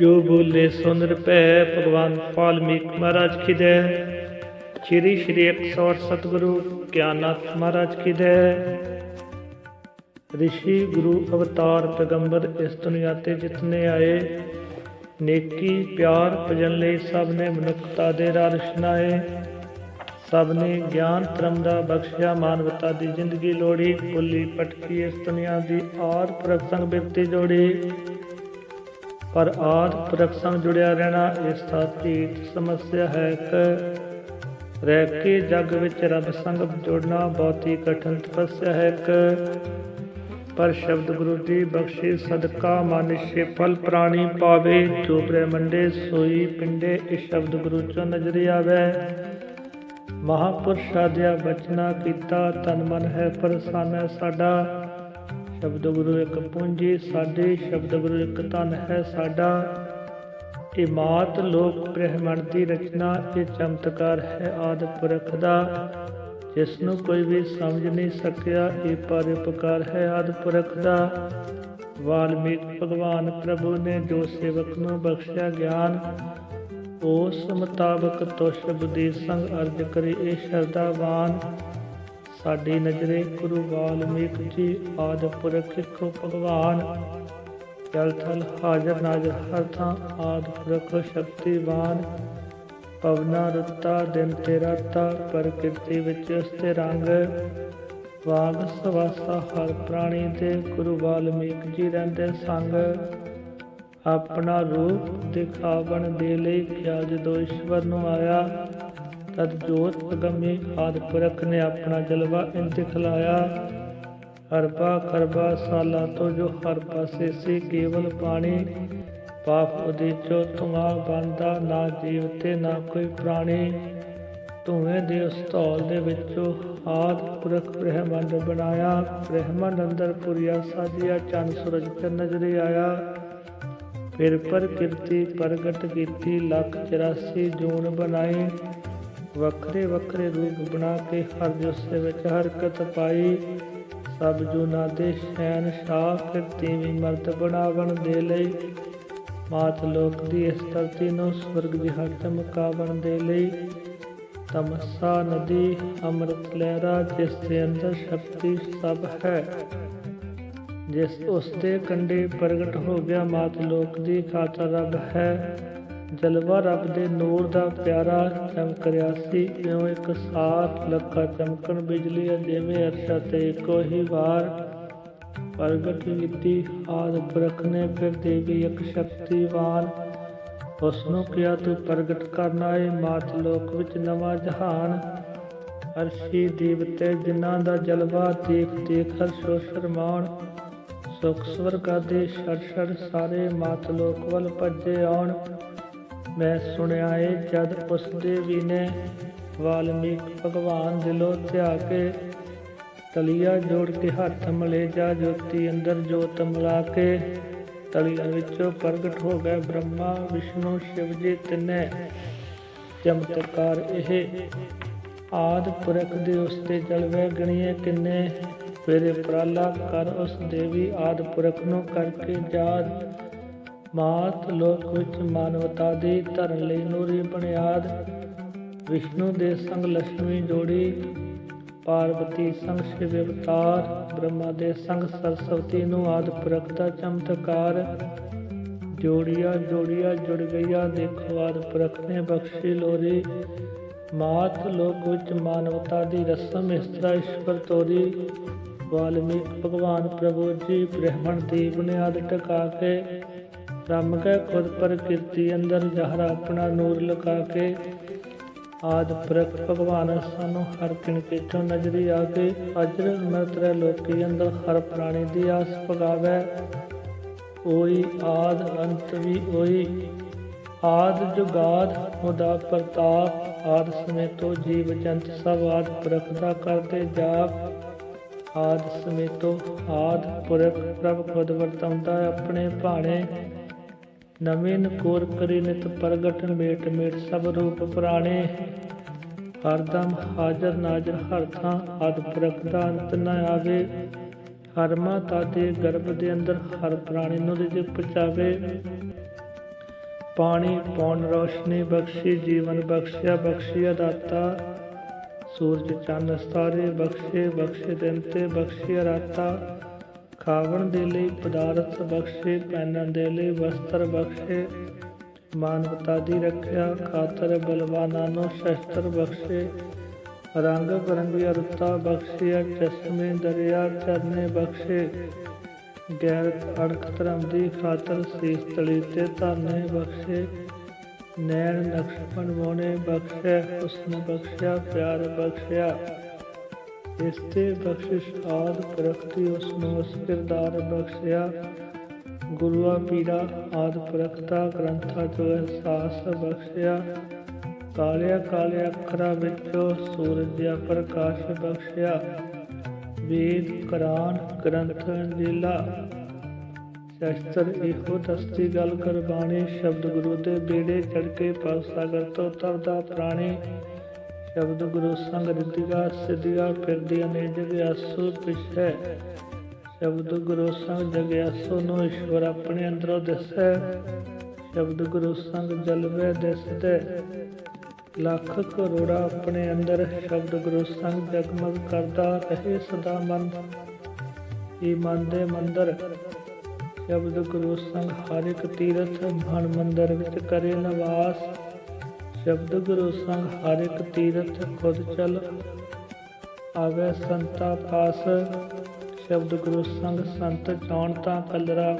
ਜੋ ਬੋਲੇ ਸੁਨ ਰਪੈ ਭਗਵਾਨ ਵਾਲਮੀਕ ਮਹਾਰਾਜ ਕੀ ਜੈ? ਸ੍ਰੀ ਸ੍ਰੀ 108 ਸਤਿਗੁਰੂ ਗਿਆਨਨਾਥ ਮਹਾਰਾਜ ਕੀ ਜੈ? ઋષિ ਗੁਰੂ ਅਵਤਾਰ ਪੈਗੰਬਰ ਇਸ ਦੁਨੀਆ ਤੇ ਜਿਤਨੇ ਆਏ, ਨੇਕੀ ਪਿਆਰ ਭਜਨ ਲਈ ਸਭ ਨੇ ਮਨੁੱਖਤਾ ਦੇ ਰਾਹ ਰਚਨਾਏ ਸਭ ਨੇ ਗਿਆਨ ਧਰਮ ਦਾ ਬਖਸ਼ਿਆ, ਮਾਨਵਤਾ ਦੀ ਜ਼ਿੰਦਗੀ ਲੋੜੀ, ਭੁੱਲੀ ਪਟਕੀ ਇਸ ਦੁਨੀਆ ਦੀ ਆਰ ਪ੍ਰਸੰਗ ਬਿਰਤੀ ਜੋੜੀ। ਪਰ ਆਦ ਪੁਰਖ ਸੰਗ ਜੁੜਿਆ ਰਹਿਣਾ ਇਸ ਦਾ ਧੀਤ ਸਮੱਸਿਆ ਹੈ ਇੱਕ। ਰਹਿ ਕੇ ਜਗ ਵਿੱਚ ਰੱਬ ਸੰਗ ਜੁੜਨਾ ਬਹੁਤ ਹੀ ਕਠਿਨ ਤਪੱਸਿਆ ਹੈ ਇੱਕ। ਪਰ ਸ਼ਬਦ ਗੁਰੂ ਦੀ ਬਖਸ਼ੀ ਸਦਕਾ ਮਨ ਫਲ ਪ੍ਰਾਣੀ ਪਾਵੇ, ਜੋ ਬ੍ਰਹਮੰਡੇ ਸੋਈ ਪਿੰਡੇ ਇਸ ਸ਼ਬਦ ਗੁਰੂ ਚੋਂ ਨਜ਼ਰ ਆਵੇ। ਮਹਾਪੁਰਸ਼ ਆਦਿਆ ਬਚਨਾ ਕੀਤਾ, ਤਨ ਮਨ ਹੈ ਪਰਸਾਨਾ ਸਾਡਾ। ਸ਼ਬਦ ਗੁਰੂ ਇੱਕ ਪੂੰਜੀ, ਸਾਡੇ ਸ਼ਬਦ ਗੁਰੂ ਇੱਕ ਧਨ ਹੈ ਸਾਡਾ। ਇਹ ਮਾਤ ਲੋਕ ਬ੍ਰਹਮੰਡ ਦੀ ਰਚਨਾ, ਇਹ ਚਮਤਕਾਰ ਹੈ ਆਦ ਪੁਰਖ ਦਾ। ਜਿਸ ਨੂੰ ਕੋਈ ਵੀ ਸਮਝ ਨਹੀਂ ਸਕਿਆ, ਇਹ ਪਰਉਪਕਾਰ ਹੈ ਆਦ ਪੁਰਖ ਦਾ। ਵਾਲਮੀਕ ਭਗਵਾਨ ਪ੍ਰਭੂ ਨੇ ਜੋ ਸੇਵਕ ਨੂੰ ਬਖਸ਼ਿਆ ਗਿਆਨ, ਉਸ ਮੁਤਾਬਕ ਤੁਸ਼ ਬੁੱਧੀ ਸੰਗ ਅਰਜ ਕਰੀ, ਇਹ ਸ਼ਰਦਾਵਾਨ ਸਾਡੀ ਨਜ਼ਰੇ ਗੁਰੂ ਵਾਲਮੀਕ ਜੀ ਆਦਿ ਪੁਰਖ ਇੱਕੋ ਭਗਵਾਨ। ਜਲ ਥਲ ਹਾਜ਼ਰ ਨਾਜ਼ਰ ਹਰ ਥਾਂ ਆਦਿ ਪੁਰਖ ਸ਼ਕਤੀਵਾਨ। ਪਵਨਾ ਰੁੱਤਾ ਦਿਨ ਤੇ ਰਾਤਾ ਪ੍ਰਕਿਰਤੀ ਵਿੱਚ ਉਸਤੇ ਰੰਗ। ਵਾਗ ਸਵਾਸਾ ਹਰ ਪ੍ਰਾਣੀ ਤੇ ਗੁਰੂ ਵਾਲਮੀਕ ਜੀ ਰਹਿੰਦੇ ਸੰਗ। ਆਪਣਾ ਰੂਪ ਦਿਖਾਵਣ ਦੇ ਲਈ ਕਿਹਾ ਜਦੋਂ ਈਸ਼ਵਰ ਨੂੰ ਆਇਆ। ਤਦ ਜੋਤ ਅਗੰਮੀ ਆਦਿ ਪੁਰਖ ਨੇ ਆਪਣਾ ਜਲਵਾ ਇੰਜ ਦਿਖਲਾਇਆ ਅਰਬਾ ਕਰਬਾ ਸਾਲਾਂ ਤੋਂ ਜੋ ਹਰ ਪਾਸੇ ਸੀ ਕੇਵਲ ਪਾਣੀ। ਪਾਪ ਉਹਦੇ ਚੋ ਧੂਆਂ ਬੰਦਾ ਨਾ ਜੀਵ ਤੇ ਨਾ ਕੋਈ ਪ੍ਰਾਣੀ। ਧੂਏ ਦੇ ਉਸ ਧੌਲ ਦੇ ਵਿੱਚੋਂ ਆਦ ਪੁਰਖ ਬ੍ਰਹਮੰਡ ਬਣਾਇਆ। ਬ੍ਰਹਮੰਡ ਅੰਦਰ ਪੁਰੀਆ ਸਾਜਿਆ, ਚੰਨ ਸੂਰਜ ਤੇ ਨਜ਼ਰੇ ਆਇਆ। ਫਿਰ ਪ੍ਰਕਿਰਤੀ ਪ੍ਰਗਟ ਕੀਤੀ, ਲੱਖ 84 ਜੂਨ ਬਣਾਈ। ਵੱਖਰੇ ਵੱਖਰੇ ਰੂਪ ਬਣਾ ਕੇ ਹਰ ਜੁਸੇ ਵਿੱਚ ਹਰਕਤ ਪਾਈ। ਸਭ ਜੂਨਾ ਦੇ ਸ਼ੈਨ ਸ਼ਾਹ, ਫਿਰ ਤੀਵੀਂ ਮਰਦ ਬਣਾਵਣ ਦੇ ਲਈ। ਮਾਤ ਲੋਕ ਦੀ ਇਸ ਧਰਤੀ ਨੂੰ ਸਵਰਗ ਜਿਹਾ ਚਮਕਾਵਣ ਦੇ ਲਈ। ਤਮਸਾ ਨਦੀ, ਅੰਮ੍ਰਿਤ ਲਹਿਰਾ, ਜਿਸ ਦੇ ਅੰਦਰ ਸ਼ਕਤੀ ਸਭ ਹੈ। ਜਿਸ ਉਸ ਦੇ ਕੰਡੇ ਪ੍ਰਗਟ ਹੋ ਗਿਆ, ਮਾਤ ਲੋਕ ਦੀ ਖਾਤਰ ਰੱਬ ਹੈ। ਜਲਵਾ ਰੱਬ ਦੇ ਨੂਰ ਦਾ ਪਿਆਰਾ ਚਮਕ ਰਿਹਾ ਸੀ, ਇਉਂ ਇੱਕ ਸਾਥ ਲੱਖਾ ਚਮਕਣ ਬਿਜਲੀ ਜਿਵੇਂ ਅਰਸ਼ਾ ਤੇ ਇੱਕੋ ਹੀ ਵਾਰ ਪ੍ਰਗਟ ਕੀਤੀ ਆਦ ਪੁਰਖ ਨੇ ਫਿਰ ਦੇਵੀ ਇੱਕ ਸ਼ਕਤੀਵਾਨ। ਉਸ ਨੂੰ ਕਿਹਾ, ਤੂੰ ਪ੍ਰਗਟ ਕਰਨਾ ਏ ਮਾਤ ਲੋਕ ਵਿੱਚ ਨਵਾਂ ਜਹਾਨ। ਅਰਸ਼ੀ ਦੇਵਤੇ ਜਿਨ੍ਹਾਂ ਦਾ ਜਲਵਾ ਦੇਖ ਦੇਖ ਹਰ ਸ਼ੋ ਸੁਖ ਸਵਰਗਾ ਦੇ ਛੜ ਛੜ ਸਾਰੇ ਮਾਤ ਲੋਕ ਵੱਲ ਭੱਜੇ ਆਉਣ। ਮੈਂ ਸੁਣਿਆ ਏ, ਜਦ ਉਸ ਦੇਵੀ ਨੇ, ਵਾਲਮੀਕ ਭਗਵਾਨ ਦਿਲੋਂ ਧਿਆ ਕੇ ਤਲੀਆ ਜੋੜ ਕੇ ਹੱਥ ਮਲੇ ਜਾ ਜੋਤੀ ਅੰਦਰ ਜੋਤ ਮਿਲਾ ਕੇ, ਤਲੀਆ ਵਿੱਚੋਂ ਪ੍ਰਗਟ ਹੋ ਗਏ ਬ੍ਰਹਮਾ, ਵਿਸ਼ਨੂੰ, ਸ਼ਿਵ ਜੀ ਤਿੰਨੇ। ਚਮਤਕਾਰ ਇਹ। ਆਦ ਪੁਰਖ ਦੇ ਉਸ ਤੇ ਜਲਵੇ ਗਣੀਏ ਕਿੰਨੇ। ਫਿਰ ਪ੍ਰਾਲਾ ਕਰ ਉਸ ਦੇਵੀ ਆਦ ਪੁਰਖ ਨੂੰ ਕਰਕੇ ਜਾਦ। ਮਾਤ ਲੋਕ ਵਿੱਚ ਮਾਨਵਤਾ ਦੀ ਧਰਨ ਲਈ ਨੂਰੀ ਬੁਨਿਆਦ, ਵਿਸ਼ਨੂੰ ਦੇ ਸੰਗ ਲక్ష్ਮੀ ਜੋੜੀ ਪਾਰਵਤੀ ਸੰਗ ਸ਼ਿਵ ਅਵਤਾਰ, ਬ੍ਰਹਮਾ ਦੇ ਸੰਗ ਸਰਸਵਤੀ ਨੂੰ ਆਦ ਪੁਰਖ ਦਾ ਚਮਤਕਾਰ, ਜੋੜੀਆਂ ਜੋੜੀਆਂ ਜੁੜ ਗਈਆਂ, ਦੇਖੋ ਆਦ ਪੁਰਖ ਨੇ ਬਖਸ਼ੀ ਲੋਰੀ। ਮਾਤ ਲੋਕ ਵਿੱਚ ਮਾਨਵਤਾ ਦੀ ਰਸਮ ਇਸ ਤਰ੍ਹਾਂ ਈਸ਼ਵਰ ਤੋਰੀ, ਵਾਲਮੀਕ ਭਗਵਾਨ ਪ੍ਰਭੂ ਜੀ ਬ੍ਰਹਮਣ ਦੀ ਬੁਨਿਆਦ ਟਿਕਾ ਕੇ ਰਮ ਕੇ ਖੁਦ ਪ੍ਰਕਿਰਤੀ ਅੰਦਰ ਜਹਰਾ ਆਪਣਾ ਨੂਰ ਲਗਾ ਕੇ। ਆਦ ਪ੍ਰਕ ਭਗਵਾਨ ਸਾਨੂੰ ਹਰ ਕਿਣਕੇ ਚੋਂ ਨਜ਼ਰੀ ਆ ਕੇ ਅਜਰ ਮਤਰੇ ਲੋਕੀ ਅੰਦਰ ਹਰ ਪ੍ਰਾਣੀ ਦੀ ਆਸ ਪਗਾਵੇ ਓਈ ਆਦ ਅੰਤ ਵੀ ਓਈ। ਆਦ ਜੁਗਾਦ ਉਹਦਾ ਪ੍ਰਤਾਪ। ਆਦ ਸਮੇਤੋ ਜੀਵ ਜੰਤ ਸਭ ਆਦ ਪ੍ਰਖ ਦਾ ਕਰਦੇ ਜਾਪ। ਆਦ ਸਮੇਤੋ ਆਦ ਪੁਰਖ ਪ੍ਰਭ ਖੁਦ ਵਰਤਾਉਂਦਾ ਆਪਣੇ ਭਾਣੇ। ਨਵੇਂ ਨਕੋਰ ਕਰੀ ਨਿਤ ਪ੍ਰਗਟ ਮੇਟ ਮੇਟ ਸਭ ਰੂਪ ਪੁਰਾਣੇ। ਹਰਦਮ ਹਾਜ਼ਰ ਨਾਜ਼ਰ ਹਰ ਥਾਂ ਆਦ ਪੁਰਖ ਅੰਤ ਨ ਆਵੇ। ਹਰ ਮਾਤਾ ਦੇ ਗਰਭ ਦੇ ਅੰਦਰ ਹਰ ਪ੍ਰਾਣੀ ਨੂੰ ਰਿਜਕ ਪਹੁੰਚਾਵੇ ਪਾਣੀ ਪੌਣ ਰੋਸ਼ਨੀ ਬਖਸ਼ੀ, ਜੀਵਨ ਬਖਸ਼ਿਆ ਬਖਸ਼ਿਆ ਦਾਤਾ ਸੂਰਜ ਚੰਨ ਸਤਾਰੇ ਬਖਸ਼ੇ ਬਖਸ਼ੇ ਦਿਨ ਤੇ ਬਖਸ਼ਿਆ ਰਾਤਾ ਖਾਵਣ ਦੇ ਲਈ ਪਦਾਰਥ ਬਖਸ਼ੇ, ਪਹਿਨਣ ਦੇ ਲਈ ਵਸਤਰ ਬਖਸ਼ੇ, ਮਾਨਵਤਾ ਦੀ ਰੱਖਿਆ ਖਾਤਰ ਬਲਵਾਨਾਂ ਨੂੰ ਸ਼ਸਤਰ ਬਖਸ਼ੇ, ਰੰਗ ਬਰੰਗੀਆਂ ਰੁੱਤਾਂ ਬਖਸ਼ਿਆ ਚਸ਼ਮੇ, ਦਰਿਆ ਚਰਨੇ ਬਖਸ਼ੇ ਗੈਰਤ ਅੜਕ ਧਰਮ ਦੀ ਖਾਤਰ ਸੀਸ ਤਲੀ ਤੇ ਧਰਨੇ ਬਖਸ਼ੇ, ਨੈਣ ਨਕਸ਼ ਬਣਵਾਉਣੇ ਬਖਸ਼ਿਆ, ਹੁਸਨ ਬਖਸ਼ਿਆ, ਪਿਆਰ ਬਖਸ਼ਿਆ। ਇਸ ਬਖਸ਼ਿਸ਼ ਆਦ ਪ੍ਰਗਤੀ ਉਸ ਨੂੰ ਉਸ ਕਿਰਦਾਰ ਬਖਸ਼ਿਆ। ਗੁਰੂਆ ਪੀੜਾ ਆਦ ਪ੍ਰਗਟਾ, ਗ੍ਰੰਥਾ ਜੋ ਅਹਿਸਾਸ ਬਖਸ਼ਿਆ। ਕਾਲਿਆ ਕਾਲੇ ਅੱਖਰਾਂ ਵਿੱਚੋਂ ਸੂਰਜ ਦਾ ਪ੍ਰਕਾਸ਼ ਬਖਸ਼ਿਆ। ਵੇਦ, ਕੁਰਾਨ, ਗ੍ਰੰਥ ਅੰਜੀਲਾ ਸ਼ਸਤਰ ਇਹੋ ਦਸਤੀ ਗੱਲ ਕਰਬਾਣੀ ਸ਼ਬਦ ਗੁਰੂ ਦੇ ਬੇੜੇ ਚੜ ਕੇ ਪਵ ਸਾਗਰ ਤਰਦਾ ਪ੍ਰਾਣੀ। ਸ਼ਬਦ ਗੁਰੂ ਸੰਗ ਰਿੱਧੀਗਾ ਸਿੱਧੀਗਾ ਫਿਰਦੀ ਨੇ ਜਗਿਆਸੂ ਪਿਛੈ। ਸ਼ਬਦ ਗੁਰੂ ਸੰਗ ਜਗਿਆਸੂ ਨੂੰ ਈਸ਼ਵਰ ਆਪਣੇ ਅੰਦਰੋਂ ਦਿਸੈ। ਸ਼ਬਦ ਗੁਰੂ ਸੰਗ ਜਲਵੇ ਦਿਸਦੇ। ਲੱਖ ਕਰੋੜਾ ਆਪਣੇ ਅੰਦਰ ਸ਼ਬਦ ਗੁਰੂ ਸੰਗ ਜਗਮਗ ਕਰਦਾ ਰਹੇ ਸਦਾ ਮਨ ਇਹ ਮਨ ਦੇ ਮੰਦਰ? ਸ਼ਬਦ ਗੁਰੂ ਸੰਗ ਹਰ ਇੱਕ ਤੀਰਥ, ਮਨ ਮੰਦਰ ਵਿੱਚ ਕਰੇ ਨਿਵਾਸ। ਸ਼ਬਦ ਗੁਰੂ ਸੰਗ ਹਰ ਇੱਕ ਤੀਰਥ ਖੁਦ ਚਲ ਆਵੇ ਸੰਤਾ ਪਾਸ। ਸ਼ਬਦ ਗੁਰੂ ਸੰਗ ਸੰਤ ਜਾਣ ਤਾਂ ਕਲਰਾ,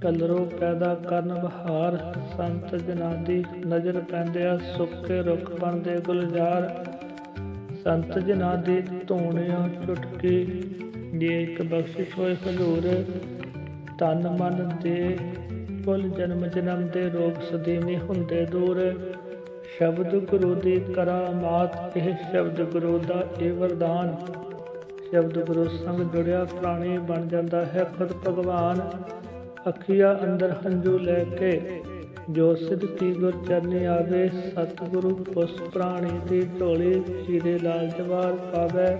ਕਲਰੋ ਪੈਦਾ ਕਰਨ ਬਹਾਰ। ਸੰਤ ਜਨਾਂ ਦੀ ਨਜ਼ਰ ਪੈਂਦਿਆ, ਸੁੱਕੇ ਰੁੱਖ ਬਣਦੇ ਗੁਲਜ਼ਾਰ। ਸੰਤ ਜਨਾਂ ਦੀ ਧੂਣਿਆਂ ਚੁਟਕੀ ਜੇ ਇੱਕ ਬਖਸ਼ਿਸ਼ ਹੋਏ ਹਜ਼ੂਰ। ਤਨ ਮਨ ਦੇ ਕੁਲ ਜਨਮ ਜਨਮ ਦੇ ਰੋਗ ਸਦੀਵੀ ਹੁੰਦੇ ਦੂਰ। ਸ਼ਬਦ ਗੁਰੂ ਦੀ ਕਰਾਮਾਤ ਇਹ ਸ਼ਬਦ ਗੁਰੂ ਦਾ ਇਹ ਵਰਦਾਨ। ਸ਼ਬਦ ਗੁਰੂ ਸੰਗ ਜੁੜਿਆ ਪ੍ਰਾਣੀ ਬਣ ਜਾਂਦਾ ਹੈ ਖੁਦ ਭਗਵਾਨ। ਅੱਖੀਆਂ ਅੰਦਰ ਹੰਝੂ ਲੈ ਕੇ ਜੋ ਸਿਧ ਕੀ ਗੁਰ ਚਰਨੀ ਆਵੇ, ਸਤਿਗੁਰੂ ਉਸ ਪ੍ਰਾਣੀ ਦੀ ਢੋਲੀ ਹੀਰੇ ਲਾਲ ਜਵਾਰ ਪਾਵੇ।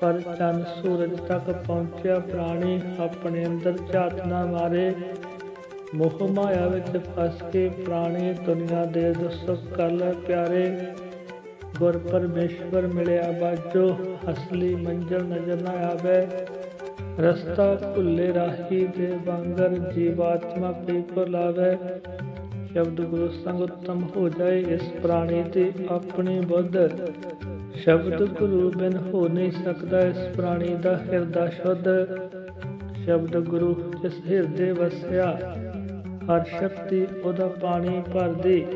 ਪਰ ਚੰਨ ਸੂਰਜ ਤੱਕ ਪਹੁੰਚਿਆ ਪ੍ਰਾਣੀ ਆਪਣੇ ਅੰਦਰ ਝਾਤਨਾ ਮਾਰੇ। ਮੋਹ ਮਾਇਆ ਵਿੱਚ ਫਸ ਕੇ ਪ੍ਰਾਣੀ ਦੁਨੀਆ ਦੇ ਦੁੱਖ ਕਰ ਪਿਆਰੇ ਗੁਰ ਪਰਮੇਸ਼ਵਰ ਮਿਲਿਆ ਬਾਜੋ ਅਸਲੀ ਮੰਜ਼ਲ ਨਜ਼ਰ ਨਾ ਆਵੇ। ਰਸਤਾ ਭੁੱਲੇ ਰਾਹੀ ਦੇ ਵਾਂਗਰ ਜੀਵਾਤਮਾ ਪੀ ਕੋ ਲਾਵੇ। ਸ਼ਬਦ ਗੁਰੂ ਸੰਗ ਉਤਮ ਹੋ ਜਾਏ, ਇਸ ਪ੍ਰਾਣੀ ਤੇ ਆਪਣੀ ਬੁੱਧ। ਸ਼ਬਦ ਗੁਰੂ ਬਿਨ ਹੋ ਨਹੀਂ ਸਕਦਾ, ਇਸ ਪ੍ਰਾਣੀ ਦਾ ਹਿਰਦਾ ਸ਼ੁੱਧ। ਸ਼ਬਦ ਗੁਰੂ ਜਿਸ ਹਿਰਦੇ ਵਸਿਆ ਹਰ ਸ਼ਕਤੀ ਉਹਦਾ ਪਾਣੀ ਭਰਦੀ।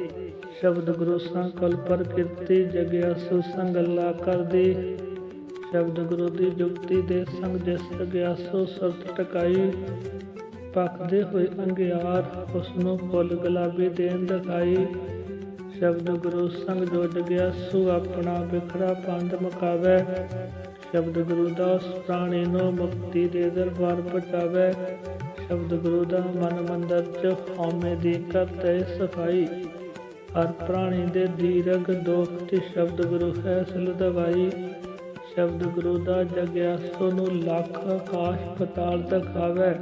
ਸ਼ਬਦ ਗੁਰੂ ਸੰਕਲ ਪਰ ਕੀਰਤੀ, ਜਗਿਆ ਸੁਸੰਗਲਾ ਕਰਦੀ। ਸ਼ਬਦ ਗੁਰੂ ਦੀ ਜੁਗਤੀ ਦੇ ਸੰਗ ਜਿਸ ਗਿਆ ਸੋ ਸਰਤ ਟਕਾਈ। ਪੱਕਦੇ ਹੋਏ ਅੰਗਿਆਰ ਉਸ ਨੂੰ ਫੁੱਲ ਗੁਲਾਬੀ ਦੇਣ ਦਿਖਾਈ। ਸ਼ਬਦ ਗੁਰੂ ਸੰਗ ਜੋ ਜਗਿਆ ਸੋ ਆਪਣਾ ਬਿਖੜਾ ਪੰਦ ਮਕਾਵੇ। ਸ਼ਬਦ ਗੁਰੂ ਦਾ ਪ੍ਰਾਣੀ ਨੂੰ ਮੁਕਤੀ ਦੇ ਦਰਬਾਰ ਪਹੁੰਚਾਵੇ। ਸ਼ਬਦ ਗੁਰੂ ਦਾ ਮਨ ਮੰਦਰ ਚ ਹਉਮੈ ਦੀ ਕਰਤੇ ਸਫ਼ਾਈ। ਹਰ ਪ੍ਰਾਣੀ ਦੇ ਦੀਰਗ ਦੋਖ ਤੇ ਸ਼ਬਦ ਗੁਰੂ ਹੈ ਸਿਲ ਦਵਾਈ। ਸ਼ਬਦ ਗੁਰੂ ਦਾ ਜਗਿਆ ਸੋ ਨੂੰ ਲੱਖ ਆਕਾਸ਼ ਪਤਾਲ ਦਿਖਾਵੇ।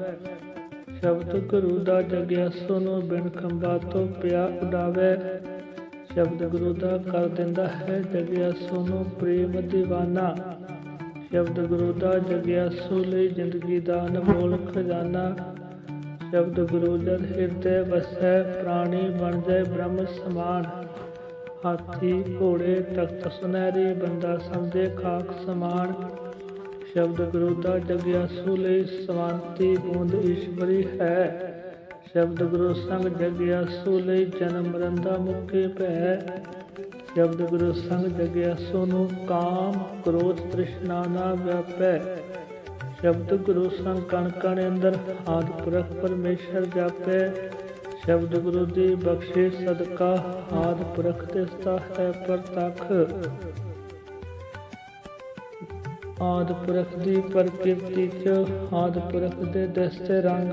ਸ਼ਬਦ ਗੁਰੂ ਦਾ ਜਗਿਆ ਸੋ ਨੂੰ ਬਿਨ ਖੰਭਾ ਤੋਂ ਪਿਆ ਉਡਾਵੇ। ਸ਼ਬਦ ਗੁਰੂ ਦਾ ਕਰ ਦਿੰਦਾ ਹੈ ਜਗਿਆ ਸੋ ਨੂੰ ਪ੍ਰੇਮ دیਵਾਨਾ ਸ਼ਬਦ ਗੁਰੂ ਦਾ ਜਗਿਆ ਲਈ ਜ਼ਿੰਦਗੀ ਦਾ ਅਨਮੋਲ ਖਜ਼ਾਨਾ। ਸ਼ਬਦ ਗੁਰੂ ਜਦ ਹਿਰਦੇ ਵਸੈ, ਪ੍ਰਾਣੀ ਬਣ ਜਾਏ ਬ੍ਰਹਮ ਸਮਾਨ। ਹਾਥੀ, ਘੋੜੇ, ਤਖਤ, ਸੁਨਹਿਰੇ ਬੰਦਾ ਸਮਝੇ ਖਾਕ ਸਮਾਨ। ਸ਼ਬਦ ਗੁਰੂ ਦਾ ਜਗਿਆ ਲਈ ਸਵਾੰਤੀ ਬੂੰਦ ਈਸ਼ਵਰੀ ਹੈ। ਸ਼ਬਦ ਗੁਰੂ ਸੰਗ ਜਗਿਆ ਲਈ ਜਨਮ ਰੰਦਾ ਮੁਕੇ ਭੈ। ਸ਼ਬਦ ਗੁਰੂ ਸੰਗ ਜਗਿਆਸੋ ਨੂੰ ਕਾਮ ਕ੍ਰੋਧ ਤ੍ਰਿਸ਼ਨਾ ਨਾ ਵਿਆਪੈ। ਸ਼ਬਦ ਗੁਰੂ ਸੰਗ ਕਣ ਕਣ ਅੰਦਰ ਆਦ ਪੁਰਖ ਪਰਮੇਸ਼ਰ ਜਾਪੈ। ਸ਼ਬਦ ਗੁਰੂ ਦੀ ਬਖਸ਼ੇ ਸਦਕਾ ਆਦ ਪੁਰਖ ਤਿਸਤਾ ਹੈ ਪ੍ਰਤੱਖ ਆਦ ਪੁਰਖ ਦੀ ਪ੍ਰਕਿਰਤੀ ਚ ਆਦ ਪੁਰਖ ਦੇ ਦਸਤੇ ਰੰਗ।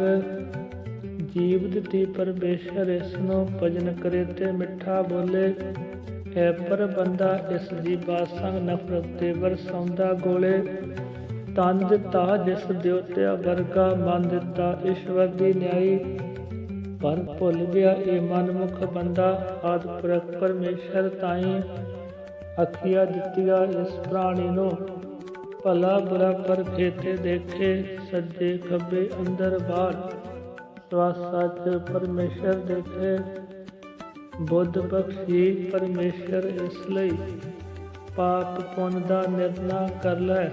ਜੀਵ ਦਿੱਤੀ ਪਰਮੇਸ਼ਰ, ਇਸ ਨੂੰ ਭਜਨ ਕਰੇ ਤੇ ਮਿੱਠਾ ਬੋਲੇ। ਐ ਪਰ ਬੰਦਾ ਇਸ ਦੀ ਬਾਤ ਨਫ਼ਰਤ ਤੇ ਵਰਸਾਉਂਦਾ ਗੋਲੇ। ਤਨ ਦਿੱਤਾ ਜਿਸ ਦਿਉਤਿਆ ਵਰਗਾ ਮਨ ਦਿੱਤਾ, ਈਸ਼ਵਰ ਦੀ ਨਿਆਈ ਪਰ ਭੁੱਲ ਗਿਆ ਇਹ ਮਨਮੁਖ ਬੰਦਾ। ਆਦ ਪੁਰਖ ਪਰਮੇਸ਼ਰ ਤਾਈ ਅਖੀਆ ਦਿੱਤੀਆ ਇਸ ਪ੍ਰਾਣੀ ਨੂੰ। ਭਲਾ ਬੁਰਾ ਪਰ ਫੇਤੇ ਦੇਖੇ, ਸੱਜੇ ਖੱਬੇ ਅੰਦਰ ਬਾਹਰ ਸਵਾਸਾ ਚ ਪਰਮੇਸ਼ਰ ਦੇਖੇ ਬੁੱਧ ਬਖਸ਼ੀ ਪਰਮੇਸ਼ਰ ਇਸ ਲਈ। ਪਾਪ ਪੁੰਨ ਦਾ ਨਿਰਣਾ ਕਰ ਲੈ।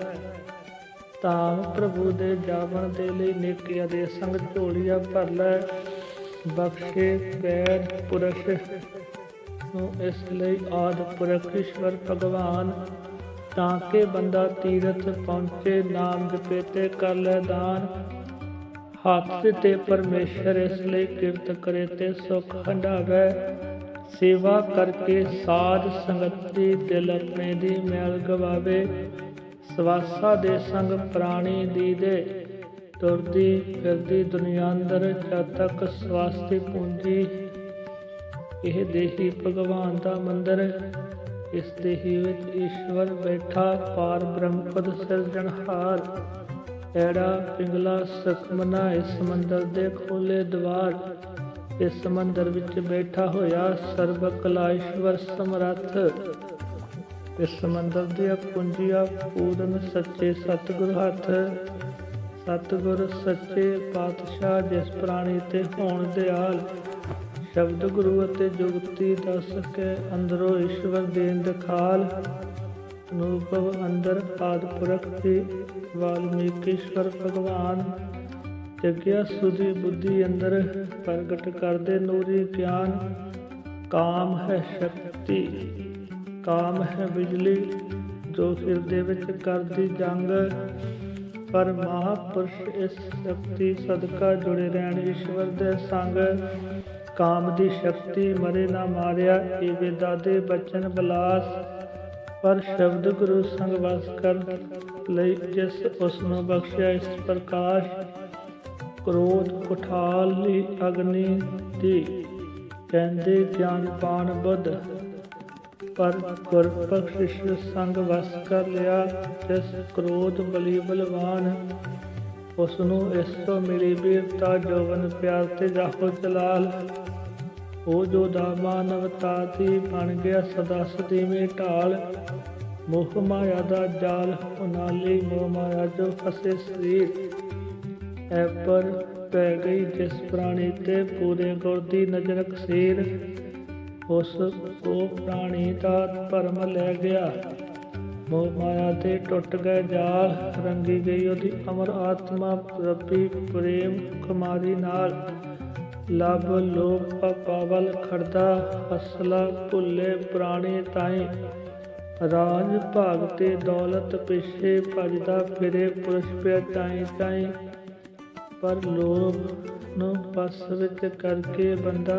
ਧਾਮ ਪ੍ਰਭੂ ਦੇ ਜਾਵਣ ਦੇ ਲਈ ਨੇਕਿਆਂ ਦੇ ਸੰਗ ਝੋਲੀਆਂ ਭਰ ਲੈ। ਬਖਸ਼ੇ ਪੈਰ ਪੁਰਸ਼ ਨੂੰ ਇਸ ਲਈ ਆਦ ਪੁਰਖ ਈਸ਼ਵਰ ਭਗਵਾਨ। ਤਾਂ ਕਿ ਬੰਦਾ ਤੀਰਥ ਪਹੁੰਚੇ ਨਾਮ ਜਪੇ ਤੇ ਕਰ ਲੈ ਦਾਨ। ਹੱਥ ਤੇ ਪਰਮੇਸ਼ਰ ਇਸ ਲਈ ਕਿਰਤ ਕਰੇ ਤੇ ਸੁਖ ਹੰਡਾਵੇ ਸੇਵਾ ਕਰਕੇ ਸਾਧ ਸੰਗਤੀ ਦਿਲ ਆਪਣੇ ਦੀ ਮੈਲ ਗਵਾਵੇ। ਸਵਾਸਾ ਦੇ ਸੰਗ ਪ੍ਰਾਣੀ ਦੀ ਦੇ ਤੁਰਦੀ ਫਿਰਦੀ ਦੁਨੀਆ ਅੰਦਰ ਜਦ ਤੱਕ ਸਵਾਸਤੀ ਪੂੰਜੀ। ਇਹ ਦੇਹੀ ਭਗਵਾਨ ਦਾ ਮੰਦਰ, ਇਸ ਦੇਹੀ ਵਿੱਚ ਈਸ਼ਵਰ ਬੈਠਾ, ਪਾਰ ਬ੍ਰਹਮਪਦ ਸਿਰਜਣਹਾਰ ਐੜਾ ਪਿੰਗਲਾ ਸੁਖਮਨਾ ਇਸ ਮੰਦਰ ਦੇ ਖੋਲੇ ਦਵਾਰ ਇਸ ਮੰਦਰ ਵਿੱਚ ਬੈਠਾ ਹੋਇਆ ਸਰਬ ਕਲਾਈਸ਼ਵਰ ਸਮਰੱਥ। ਇਸ ਮੰਦਰ ਦੀਆਂ ਕੁੰਜੀਆਂ ਪੂਰਨ ਸੱਚੇ ਸਤਿਗੁਰ ਹੱਥ। ਸਤਿਗੁਰ ਸੱਚੇ ਪਾਤਸ਼ਾਹ ਜਿਸ ਪ੍ਰਾਣੀ ਤੇ ਹੋਣ ਦਿਆਲ। ਸ਼ਬਦ ਗੁਰੂ ਅਤੇ ਜੁਗਤੀ ਦੱਸ ਕੇ ਅੰਦਰੋਂ ਈਸ਼ਵਰ ਦੇਨ ਦਿਖਾਲ। ਅਨੁਭਵ ਅੰਦਰ ਆਦਿ ਪੁਰਖ ਦੀ ਵਾਲਮੀਕੀਸ਼ਵਰ ਭਗਵਾਨ। ਜਗਿਆ ਸੁਦੀ ਬੁੱਧੀ ਅੰਦਰ, ਪ੍ਰਗਟ ਕਰਦੇ ਨੂਰੀ ਗਿਆਨ। ਕਾਮ ਹੈ ਸ਼ਕਤੀ, ਕਾਮ ਹੈ ਬਿਜਲੀ, ਜੋ ਹਿਰਦੇ ਵਿੱਚ ਕਰਦੀ ਜੰਗ। ਪਰ ਮਹਾਪੁਰਸ਼ ਇਸ ਸ਼ਕਤੀ ਸਦਕਾ ਜੁੜੇ ਰਹਿਣ, ਈਸ਼ਵਰ ਦੇ ਸੰਗ। ਕਾਮ ਦੀ ਸ਼ਕਤੀ ਮਰੇ ਨਾ ਮਾਰਿਆ ਇਹ ਵੇਦਾਂ ਬਚਨ ਬਲਾਸ। ਪਰ ਸ਼ਬਦ ਗੁਰੂ ਸੰਗ ਵਸ ਕਰ ਲਈ ਜਿਸ ਉਸ ਨੂੰ ਬਖਸ਼ਿਆ ਇਸ ਪ੍ਰਕਾਸ਼। ਕ੍ਰੋਧ ਕੁਠਾਲੀ ਅਗਨੀ ਦੀ ਕਹਿੰਦੇ ਗਿਆਨ ਪਾਨ ਬੁੱਧ। ਪਰ ਗੁਰ ਬਖਸ਼ਿਸ਼ ਸੰਗ ਵਸ ਕਰ ਲਿਆ, ਜਿਸ ਕ੍ਰੋਧ ਬਲੀ ਬਲਵਾਨ ਉਸ ਨੂੰ ਇਸ ਤੋਂ ਮਿਲੀ ਬੀਰਤਾ ਜੋਵਨ ਪਿਆਰ ਤੇ ਜਾਹੋ ਚਲਾਲ ਉਹ ਜੋ ਦਾ ਮਾਨਵਤਾ ਦੀ ਬਣ ਗਿਆ, ਸਦਾ ਸਦੀਵੇਂ ਢਾਲ। ਮੋਹ ਮਾਇਆ ਦਾ ਜਾਲ, ਉਨਾਲੀ ਮੋਹ ਮਾਇਆ ਜੋ ਫਸੇ ਸਰੀਰ। ਐ ਪੈ ਗਈ ਜਿਸ ਪ੍ਰਾਣੀ ਤੇ ਪੂਰੇ ਗੁਰ ਦੀ ਨਜ਼ਰ ਕਸੀਰ ਉਸ ਉਹ ਪ੍ਰਾਣੀ ਦਾ ਭਰਮ ਲੈ ਗਿਆ। ਮੋਹ ਮਾਇਆ ਤੇ ਟੁੱਟ ਗਏ ਜਾਲ, ਰੰਗੀ ਗਈ ਉਹਦੀ ਅਮਰ ਆਤਮਾ, ਰੱਬੀ ਪ੍ਰੇਮ ਕੁਮਾਰੀ ਨਾਲ। ਲਬ ਲੋਭ ਪਾਵਲ ਖੜਦਾ ਅਸਲਾ ਭੁੱਲੇ ਪ੍ਰਾਣੀ ਤਾਈ। ਰਾਜ ਭਾਗ ਤੇ ਦੌਲਤ ਪਿਛੇ ਭਜਦਾ, ਫਿਰੇ ਪੁਰਸ਼ ਪਿਆ ਚਾਈ ਚਾਈ। ਪਰ ਲੋਭ ਨੂੰ ਪਸ ਵਿੱਚ ਕਰਕੇ ਬੰਦਾ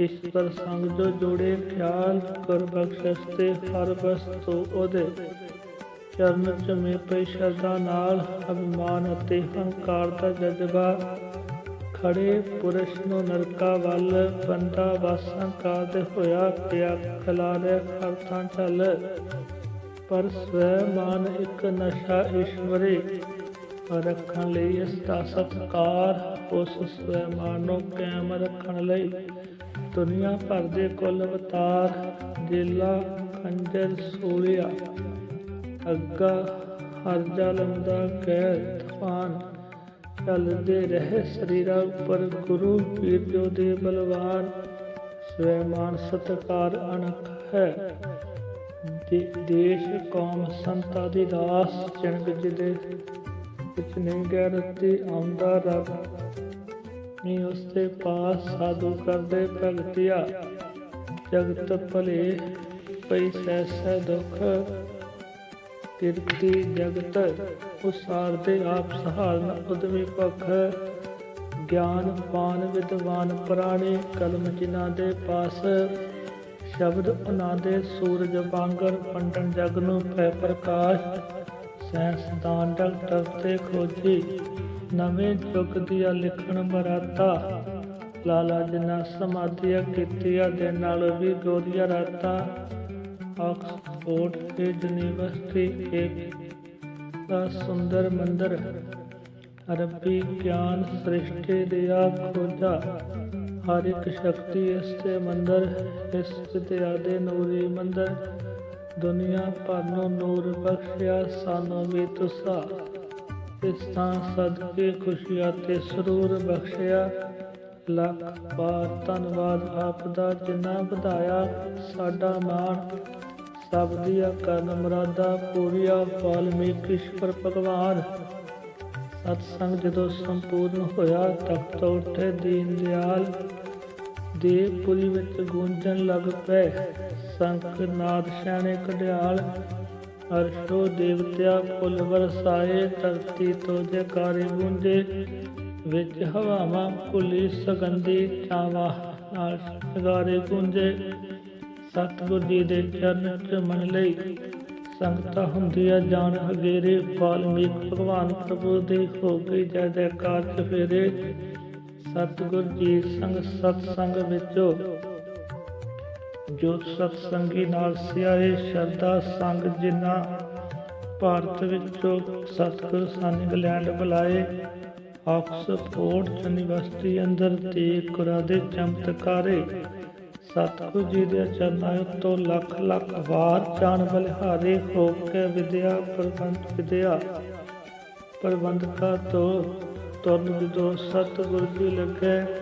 ਈਸ਼ਵਰ ਸੰਗ ਜੋ ਜੋੜੇ ਖਿਆਲ ਕਰ ਬਖਸ਼ਸ ਤੇ ਹਰ ਵਸਤੂ ਉਹਦੇ ਚਰਨ ਚਮੇ ਪਈ ਸ਼ਰਧਾ ਨਾਲ ਅਭਿਮਾਨ ਅਤੇ ਹੰਕਾਰ ਦਾ ਜਜ਼ਬਾ ਖੜੇ ਪੁਰਸ਼ ਨੂੰ ਨਰਕਾ ਵੱਲ ਬੰਦਾ ਵਾਸਾਂ ਕਾਦ ਹੋਇਆ ਪਿਆ ਖਲਾਰੇ ਹਰਥਾਂ ਚੱਲ ਪਰ ਸਵੈ ਮਾਨ ਇੱਕ ਨਸ਼ਾ ਈਸ਼ਵਰੇ ਰੱਖਣ ਲਈ ਇਸ ਦਾ ਸਤਕਾਰ, ਉਸ ਸਵੈ ਕਾਇਮ ਰੱਖਣ ਲਈ ਦੁਨੀਆ ਭਰ ਦੇ ਕੁੱਲ ਅਵਤਾਰ, ਜੇਲਾ, ਖੰਜਰ ਸੂਲਿਆ ਅੱਗਾ ਹਰ ਜਲਮ ਦਾ ਤੂਫਾਨ ਚੱਲਦੇ ਰਹੇ ਸਰੀਰਾ ਉੱਪਰ ਗੁਰੂ, ਪੀਰ ਜੋ ਦੇ ਬਲਵਾਨ, ਸਵੈਮਾਨ ਸਤਕਾਰ ਅਣਖ ਹੈ। ਦੇਸ਼, ਕੌਮ, ਸੰਤਾ ਦੀ ਰਾਸ ਜਨਕ ਜਿਹਦੇ ਵਿੱਚ ਨਹੀਂ ਗੈਰਤੀ ਆਉਂਦਾ ਰੱਬ। ਨੀ ਉਸਦੇ ਪਾਸ ਸਾਧੂ ਕਰਦੇ ਭਗਤਿਆ। ਜਗਤ ਭਲੇ ਪਈ ਸੈਸੈ ਦੁਖ। ਕਿਰਤੀ ਜਗਤ ਉਸਾਰ ਦੇ ਆਪ ਸਹਾਰਨ ਉਦਮੀ ਪਖ ਗਿਆਨ ਪਾਨ ਵਿਦਵਾਨ ਪ੍ਰਾਣੀ ਕਲਮ ਜਿਨ੍ਹਾਂ ਦੇ ਪਾਸ। ਸ਼ਬਦ ਉਹਨਾਂ ਦੇ ਸੂਰਜ ਵਾਂਗਰ ਪੰਡਨ ਜਗ ਨੂੰ ਪੈ ਪ੍ਰਕਾਸ਼। ਸੈਂਸਦਾਨ ਡਾਕਟਰ ਤੇ ਖੋਜੀ। ਨਵੇਂ ਯੁੱਗ ਦੀਆਂ ਲਿਖਣ ਬਰਾਤਾ ਲਾਲਾ ਜਿਨ੍ਹਾਂ ਸਮਾਧੀਆਂ ਕੀਤੀਆਂ, ਦੇ ਨਾਲ ਵੀ ਗੋਰੀਆਂ ਰਾਤਾਂ। ਆਕਸਫੋਰਡ ਤੇ ਯੂਨੀਵਰਸਿਟੀ ਇੱਕ ਦਾ ਸੁੰਦਰ ਮੰਦਰ। ਰੱਬੀ ਗਿਆਨ ਸ੍ਰਿਸ਼ਟੀ ਦਿਆ ਖੋਜਾ। ਹਰ ਇੱਕ ਸ਼ਕਤੀ ਇਸ ਤੇ ਮੰਦਰ, ਇਸ ਵਿਦਿਆ ਦੇ ਨੂਰੀ ਮੰਦਰ। ਦੁਨੀਆ ਭਰ ਨੂੰ ਨੂਰ ਬਖਸ਼ਿਆ, ਸਾਨੂੰ ਵੀ ਤੁਸਾ। ਇਸ ਤਾਂ ਸਦਕੇ ਖੁਸ਼ੀਆਂ ਤੇ ਸਰੂਰ ਬਖਸ਼ਿਆ। ਲੱਖ ਬਾਰ ਧੰਨਵਾਦ ਆਪ ਦਾ ਜਿੰਨਾ ਵਧਾਇਆ, ਸਾਡਾ ਮਾਣ। ਸਭ ਦੀਆਂ ਕਰਨ ਮੁਰਾਦਾ ਪੂਰੀਆ ਵਾਲਮੀਕ ਈਸ਼ਵਰ ਭਗਵਾਨ। ਸਤਸੰਗ ਜਦੋਂ ਸੰਪੂਰਨ ਹੋਇਆ ਤਬ ਤੋਂ ਦੀਨ ਦਿਆਲ। ਦੇਵਪੁਰੀ ਵਿੱਚ ਗੂੰਜਣ ਲੱਗ ਪਏ। ਸੰਖ ਨਾਦ ਸ਼ਾਨੇ ਕਢਿਆਲ ਅਰਸ਼ੋ ਦੇਵਤਿਆ ਫੁੱਲ ਵਰਸਾਏ ਧਰਤੀ ਤੋਂ ਜੈਕਾਰੇ ਗੂੰਜੇ, ਵਿੱਚ ਹਵਾਵਾਂ ਭੁੱਲੀ ਸੁਗੰਧੀ ਚਾਵਾ ਨਾਲ ਸ਼ਿੰਗਾਰੇ ਗੂੰਜੇ। ਸਤਿਗੁਰ ਜੀ ਦੇ ਚਰਨ ਚੁੰਮਣ ਲਈ ਸੰਗਤਾਂ ਹੁੰਦੀਆਂ ਜਾਣ ਹਗੇਰੇ ਵਾਲਮੀਕ ਭਗਵਾਨ ਪ੍ਰਭੂ ਦੀ ਹੋ ਗਈ ਜੈ ਜੈਕਾਰ ਚਫੇਰੇ ਸਤਿਗੁਰ ਜੀ ਸੰਗ ਸਤਸੰਗ ਵਿੱਚੋਂ ਜੋ ਸਤਸੰਗੀ ਨਾਲ ਸਿਆਏ ਸ਼ਰਦਾ ਸੰਗ ਜਿਨ੍ਹਾਂ ਭਾਰਤ ਵਿੱਚੋਂ ਸਤਿਗੁਰ ਸਨ ਇੰਗਲੈਂਡ ਬੁਲਾਏ, ਆਕਸਫੋਰਡ ਯੂਨੀਵਰਸਿਟੀ ਅੰਦਰ ਤੇ ਕੁਰਾ ਦੇ ਚਮਤਕਾਰੇ। ਸਤਿਗੁਰੂ ਜੀ ਦੇ ਚਰਨਾਂ ਤੋਂ ਲੱਖ ਲੱਖ ਵਾਰ ਜਾਣ ਬਲਿਹਾਰੇ ਹੋ ਕੇ ਵਿਦਿਆ ਪ੍ਰਬੰਧ ਵਿਦਿਆ ਪ੍ਰਬੰਧਕਾ ਤੋਂ ਤੁਰਨ ਵਿਦੋ ਸਤਿਗੁਰ ਜੀ ਲੱਗੇ